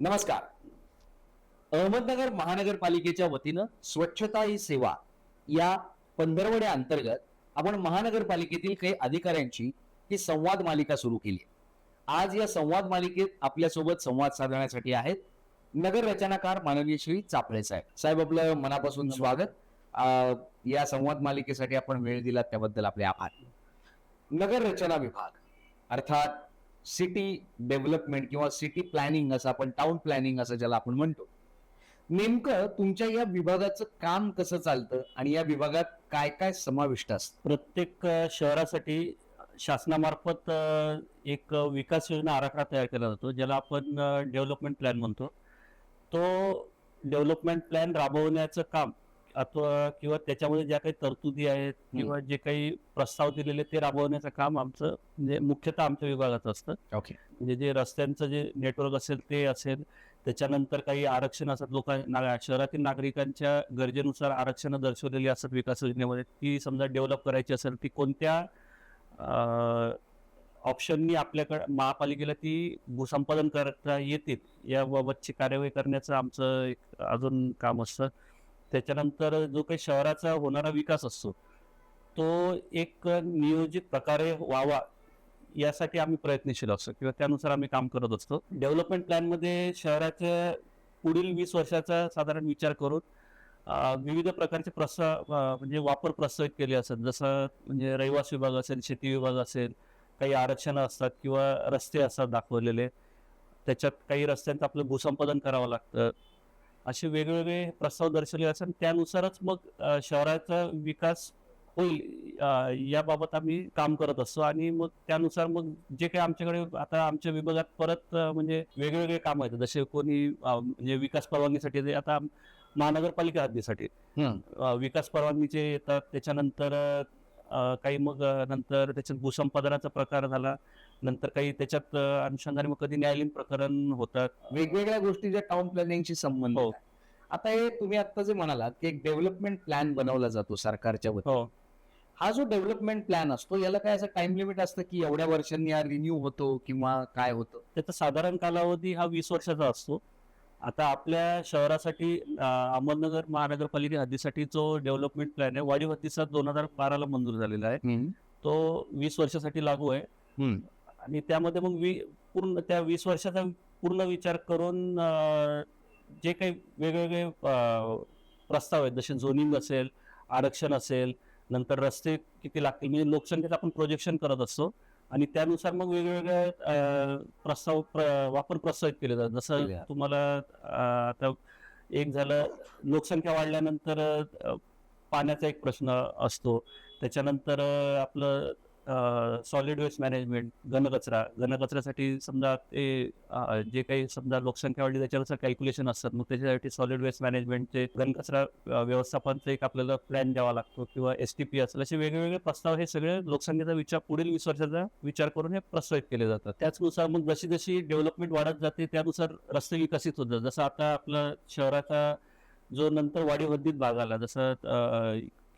नमस्कार. अहमदनगर महानगरपालिकेच्या वतीनं स्वच्छता ही सेवा या पंधरवड्या अंतर्गत आपण महानगरपालिकेतील काही अधिकाऱ्यांची ही संवाद मालिका सुरू केली. आज या संवाद मालिकेत आपल्यासोबत संवाद साधण्यासाठी आहेत नगर रचनाकार माननीय श्री चापळे साहेब. साहेब आपलं मनापासून स्वागत. या संवाद मालिकेसाठी आपण वेळ दिलात त्याबद्दल आपले आभार. नगर रचना विभाग अर्थात सिटी डेव्हलपमेंट किंवा सिटी प्लॅनिंग असं आपण टाउन प्लॅनिंग असं ज्याला आपण म्हणतो. नेमकं तुमच्या या विभागाचं काम कसं चालतं आणि या विभागात काय काय समाविष्ट असतं? प्रत्येक शहरासाठी शासनामार्फत एक विकास योजना आराखडा तयार केला जातो ज्याला आपण डेव्हलपमेंट प्लॅन म्हणतो. तो डेव्हलपमेंट प्लॅन राबवण्याचं काम अथवा किंवा त्याच्यामध्ये ज्या काही तरतुदी आहेत किंवा जे काही प्रस्ताव दिलेले ते राबवण्याचं काम आमचं म्हणजे मुख्यतः आमच्या विभागाचं असतं. ओके. म्हणजे जे रस्त्यांचं जे नेटवर्क असेल ते असेल त्याच्यानंतर काही आरक्षण असतात लोक ना- शहरातील नागरिकांच्या गरजेनुसार आरक्षण दर्शवलेली असतात विकास योजनेमध्ये ती समजा डेव्हलप करायची असेल ती कोणत्या ऑप्शननी आपल्याकडे महापालिकेला ती भूसंपादन करता येतील याबाबतची कार्यवाही करण्याचं आमचं एक अजून काम असतं. त्याच्यानंतर जो काही शहराचा होणारा विकास असतो तो एक नियोजित प्रकारे व्हावा यासाठी आम्ही प्रयत्नशील असतो किंवा त्यानुसार आम्ही काम करत असतो. डेव्हलपमेंट प्लॅनमध्ये शहराच्या पुढील वीस वर्षाचा साधारण विचार करून विविध प्रकारचे प्रस्ताव म्हणजे वापर प्रस्तावित केले असतात जसं म्हणजे रहिवासी विभाग असेल शेती विभाग असेल काही आरक्षणं असतात किंवा रस्ते असतात दाखवलेले. त्याच्यात काही रस्त्यांचं आपलं भूसंपादन करावं लागतं. असे वेगवेगळे प्रस्ताव दर्शवले असतात त्यानुसारच मग शहराचा विकास होईल याबाबत आम्ही काम करत असतो. आणि मग त्यानुसार मग जे काही आमच्याकडे आता आमच्या विभागात परत म्हणजे वेगवेगळे काम आहेत. जसे कोणी म्हणजे विकास परवानगीसाठी आता महानगरपालिका हद्दीसाठी विकास परवानगीचे येतात. त्याच्यानंतर काही मग नंतर त्याच्यात भूसंपादनाचा प्रकार झाला. नंतर काही त्याच्यात अनुषंगाने मग कधी न्यायालयीन प्रकरण होतात. वेगवेगळ्या गोष्टी ज्या टाउन प्लॅनिंगशी संबंधित हो. आता हे तुम्ही आता जे म्हणालात की एक डेव्हलपमेंट प्लॅन बनवला जातो सरकारच्या वतीने. हो. हा जो डेव्हलपमेंट प्लॅन असतो याला काय असं टाइम लिमिट असतं की एवढ्या वर्षांनी हा रिन्यू होतो किंवा काय होतं? त्याचा साधारण कालावधी हा वीस वर्षाचा असतो. आता आपल्या शहरासाठी अहमदनगर महानगरपालिका हद्दीसाठी जो डेव्हलपमेंट प्लॅन आहे वाढीव हद्दीचा दोन हजार बाराला मंजूर झालेला आहे. तो वीस वर्षासाठी लागू आहे. आणि त्यामध्ये मग वी पूर्ण त्या वीस वर्षाचा पूर्ण विचार करून जे काही वेगवेगळे प्रस्ताव आहेत जसे झोनिंग असेल आरक्षण असेल नंतर रस्ते किती लागतील म्हणजे लोकसंख्येचं आपण प्रोजेक्शन करत असतो. आणि त्यानुसार मग वेगवेगळे प्रस्ताव प्र- वापर प्रस्तावित केले जातात. जसं. तुम्हाला आता एक झालं लोकसंख्या वाढल्यानंतर पाण्याचा एक प्रश्न असतो. त्याच्यानंतर आपलं सॉलिड वेस्ट मॅनेजमेंट घनकचरा. घनकचऱ्यासाठी समजा ते जे काही समजा लोकसंख्या वाढली त्याच्यानुसार कॅल्क्युलेशन असतात. मग त्याच्यासाठी सॉलिड वेस्ट मॅनेजमेंटचे घनकचरा अं, व्यवस्थापनचा एक आपल्याला प्लॅन द्यावा लागतो किंवा एस टी पी असेल. असे वेगवेगळे प्रस्ताव हे सगळे लोकसंख्येचा विचार पुढील वीस वर्षाचा विचार करून हे प्रस्तावित केले जातात. त्याचनुसार मग जशी जशी डेव्हलपमेंट वाढत जाते त्यानुसार रस्ते विकसित होतात जसं आता आपलं शहराचा जो नंतर वाढीव भाग आला जसं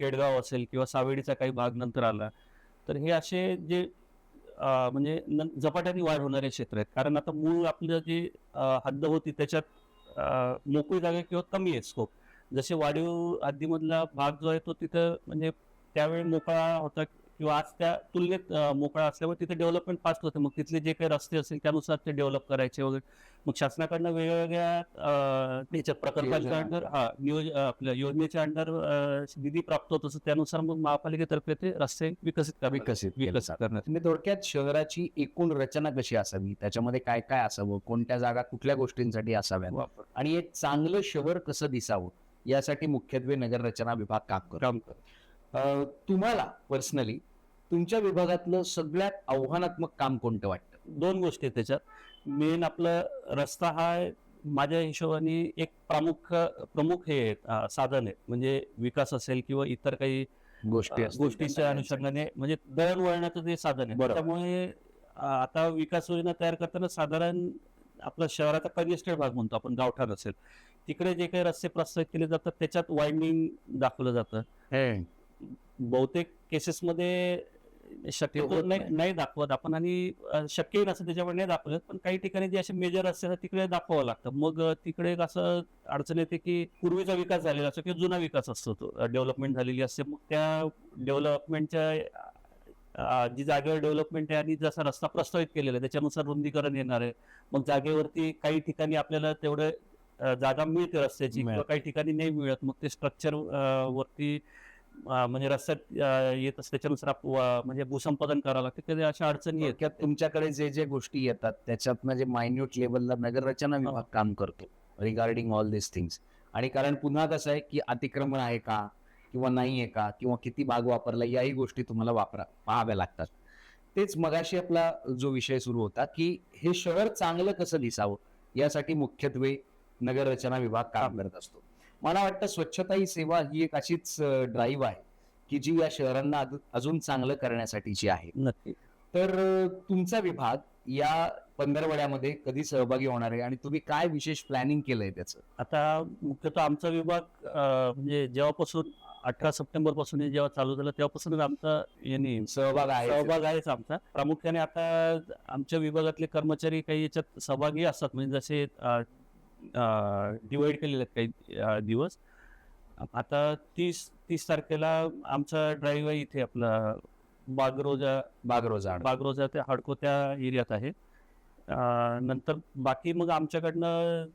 केडगाव असेल किंवा सावेडीचा काही भाग नंतर आला तर हे असे जे म्हणजे न- झपाट्याने वाढ होणारे क्षेत्र आहेत. कारण आता मूळ आपलं जी हद्द होती त्याच्यात मोकळी जागा किंवा कमी आहे स्कोप जसे वाढीव हद्दीमधला भाग जो आहे तो तिथं म्हणजे त्यावेळी मोकळा होता किंवा आज त्या तुलनेत मोकळा असल्यामुळे तिथे डेव्हलपमेंट फास्ट होते. मग तिथले जे काही रस्ते असेल त्यानुसार ते डेव्हलप करायचे वगैरे. मग शासनाकडनं वेगवेगळ्या त्याच्या प्रकल्पाच्या. अंडर हा नियोज आपल्या योजनेच्या अंडर निधी प्राप्त होत. असतो त्यानुसार मग महापालिकेतर्फे ते रस्ते विकसित विकसित विकसित. करण्यात. म्हणजे थोडक्यात शहराची एकूण रचना कशी असावी? त्याच्यामध्ये काय काय असावं? कोणत्या जागा कुठल्या गोष्टींसाठी असाव्यात? वापर. आणि एक चांगलं शहर कसं दिसावं? यासाठी मुख्यत्वे नगर रचना विभाग काम करतो. तुम्हाला पर्सनली तुमच्या विभागातलं सगळ्यात आव्हानात्मक काम कोणतं वाटतं? दोन गोष्टी आहेत त्याच्यात. मेन आपलं रस्ता हा माझ्या हिशोबाने एक प्रमुख प्रमुख हे साधन आहे म्हणजे विकास असेल किंवा इतर काही गोष्टी गोष्टींच्या अनुषंगाने म्हणजे दळणवळणाचं ते साधन आहे. त्यामुळे आता विकास योजना तयार करताना साधारण आपला शहराचा कंजेस्टेड भाग म्हणतो आपण गावठाण असेल. तिकडे जे काही रस्ते प्रस्तावित केले जातात त्याच्यात वाइंडिंग दाखवलं जातं. बहुतेक केसेसमध्ये शक्यतो होत नाही दाखवत आपण आणि शक्यही नसतं त्याच्यामुळे नाही दाखवत. पण काही ठिकाणी जे असे मेजर असते ना तिकडे दाखवावं लागतं. मग तिकडे एक असं अडचण येते की पूर्वीचा विकास झालेला असतो किंवा जुना विकास असतो तो. डेव्हलपमेंट झालेली असते. मग त्या डेव्हलपमेंटच्या जी जागेवर डेव्हलपमेंट आहे आणि जसा रस्ता प्रस्तावित केलेला आहे त्याच्यानुसार रुंदीकरण येणार आहे. मग जागेवरती काही ठिकाणी आपल्याला तेवढं जागा मिळते रस्त्याची किंवा. काही ठिकाणी नाही मिळत. मग ते स्ट्रक्चर वरती म्हणजे रस्त्यात येत असते त्याच्यानुसार म्हणजे भूसंपादन करावं लागतं. कधी अशा अडचणी येत थोडक्यात तुमच्याकडे जे जे गोष्टी येतात त्याच्यातनं जे मायन्यूट लेवलला नगररचना विभाग काम करतो रिगार्डिंग ऑल दिस थिंग्स आणि कारण पुन्हा कसं आहे की अतिक्रमण आहे का? किंवा नाही आहे का? किंवा किती भाग वापरला? याही गोष्टी तुम्हाला वापरा पाहाव्या लागतात. तेच मगाशी आपला जो विषय सुरू होता की हे शहर चांगलं कसं दिसावं? यासाठी मुख्यत्वे नगररचना विभाग काम करत असतो. मला वाटतं स्वच्छता ही सेवा ही एक अशीच ड्राईव्ह आहे की जी या शहरांना अजून- चांगलं करण्यासाठीची आहे. नक्की. तर तुमचा विभाग या पंधरवड्यामध्ये कधी सहभागी होणार आहे आणि तुम्ही काय विशेष प्लॅनिंग केलंय त्याचं? आता मुख्यतः आमचा विभाग म्हणजे जेव्हापासून अठरा सप्टेंबरपासून जेव्हा चालू झालं तेव्हापासून आमचा यांनी सहभाग आहे सहभाग आहेच आमचा. प्रामुख्याने आता आमच्या विभागातले कर्मचारी काही याच्यात सहभागी असतात. म्हणजे जसे डिवाइड केलेले आहेत काही दिवस. आता तीस तीस तारखेला आमचा ड्राईव्ह आहे इथे आपला बागरोजा बागरोजा बागरोजा ते हडको त्या एरियात आहे. नंतर बाकी मग आमच्याकडनं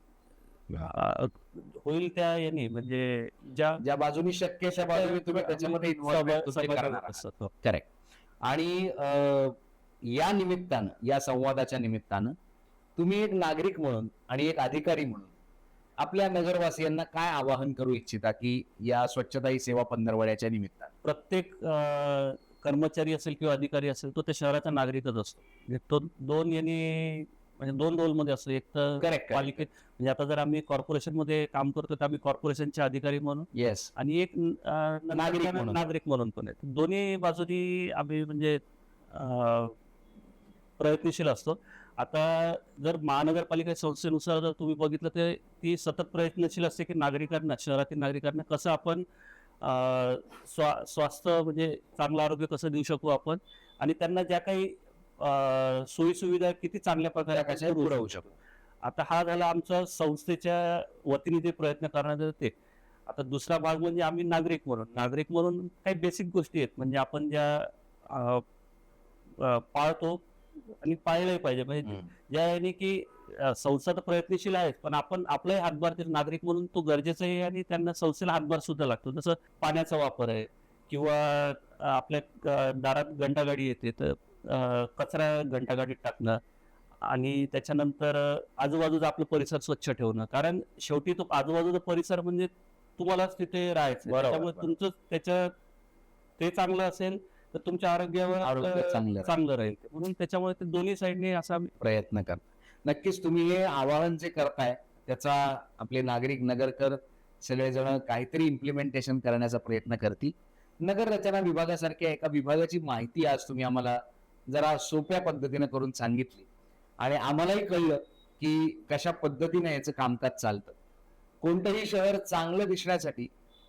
होईल त्या याने म्हणजे ज्या ज्या बाजूनी शक्य अशा बाजूने तुम्ही त्याच्यामध्ये. करेक्ट आणि या निमित्तानं या संवादाच्या निमित्तानं तुम्ही एक नागरिक म्हणून आणि एक अधिकारी म्हणून आपल्या नगरवासियांना काय आवाहन करू इच्छिता की या स्वच्छता ही सेवा पंधरवड्याच्या निमित्तानं? प्रत्येक कर्मचारी असेल किंवा अधिकारी असेल तो त्या शहराचा नागरिकच असतो. म्हणजे तो दोन यांनी म्हणजे दोन रोलमध्ये असतो. एक तर करेक्ट पालिकेत म्हणजे आता जर आम्ही कॉर्पोरेशनमध्ये काम करतो तर आम्ही कॉर्पोरेशनचे अधिकारी म्हणून येस आणि एक नागरिक. नागरिक म्हणून पण आहे दोन्ही बाजूनी आम्ही म्हणजे प्रयत्नशील असतो. आता जर महानगरपालिका संस्थेनुसार जर तुम्ही बघितलं तर ती सतत प्रयत्नशील असते की नागरिकांना शहरातील नागरिकांना कसं आपण स्वा स्वास्थ्य म्हणजे चांगलं आरोग्य कसं देऊ शकू आपण? आणि त्यांना ज्या काही सोयी सुविधा किती चांगल्या प्रकारे पुरवू पुरवू शकू. आता हा झाला आमचा संस्थेच्या वतीने जे प्रयत्न करण्यात ते. आता दुसरा भाग म्हणजे आम्ही नागरिक म्हणून. नागरिक म्हणून काही बेसिक गोष्टी आहेत. म्हणजे आपण ज्या पाळतो आणि पाळलंही पाहिजे म्हणजे हम्म. ज्या याने की संस्था तर प्रयत्नशील आहे पण आपण आपलाही हातभार ते नागरिक म्हणून तो गरजेचा आहे आणि त्यांना संस्थेला हातभार सुद्धा लागतो जसं पाण्याचा वापर आहे किंवा आपल्या दारात घंटागाडी येते तर कचरा घंटागाडीत टाकणं आणि त्याच्यानंतर आजूबाजूचा आपलं परिसर स्वच्छ ठेवणं कारण शेवटी तो आजूबाजूचा परिसर म्हणजे तुम्हालाच तिथे राहायचं त्यामुळे. तुमचं त्याच्या ते चांगलं असेल तर तुमच्या आरोग्यावर चांगलं. चांगलं राहील. म्हणून त्याच्यामुळे ते दोन्ही साईडने असा प्रयत्न कर. नक्कीच तुम्ही हे आवाहन जे करताय त्याचा आपले नागरिक नगरकर सगळेजण काहीतरी इम्प्लिमेंटेशन करण्याचा प्रयत्न करतील. नगर रचना विभागासारख्या एका विभागाची माहिती आज तुम्ही आम्हाला जरा सोप्या पद्धतीने करून सांगितली. आणि आम्हालाही कळलं की कशा पद्धतीने याचं कामकाज चालतं. कोणतंही शहर चांगलं दिसण्यासाठी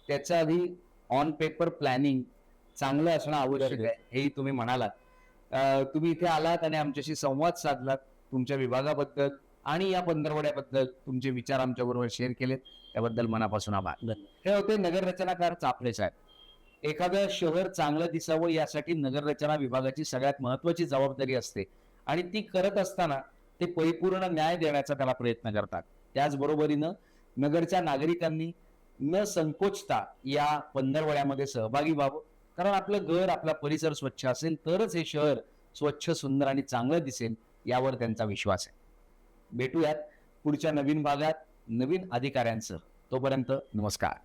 त्याच्या आधी ऑन पेपर प्लॅनिंग चांगलं असणं आवश्यक आहे हेही तुम्ही म्हणालात. तुम्ही इथे आलात आणि आमच्याशी संवाद साधलात तुमच्या विभागाबद्दल आणि या पंधरवड्याबद्दल तुमचे विचार आमच्या बरोबर शेअर केलेत त्याबद्दल मनापासून आभार. हे होते नगररचनाकार चाफळे साहेब. एखादं शहर चांगलं दिसावं यासाठी नगररचना विभागाची सगळ्यात महत्वाची जबाबदारी असते आणि ती करत असताना ते परिपूर्ण न्याय देण्याचा त्याला प्रयत्न करतात. त्याचबरोबरीनं नगरच्या नागरिकांनी न संकोचता या पंधरवड्यामध्ये सहभागी व्हावं कारण आपलं घर आपला परिसर स्वच्छ असेल तरच हे शहर स्वच्छ सुंदर आणि चांगलं दिसेल यावर त्यांचा विश्वास आहे. भेटूयात पुढच्या नवीन भागात नवीन अधिकाऱ्यांसह. तोपर्यंत नमस्कार.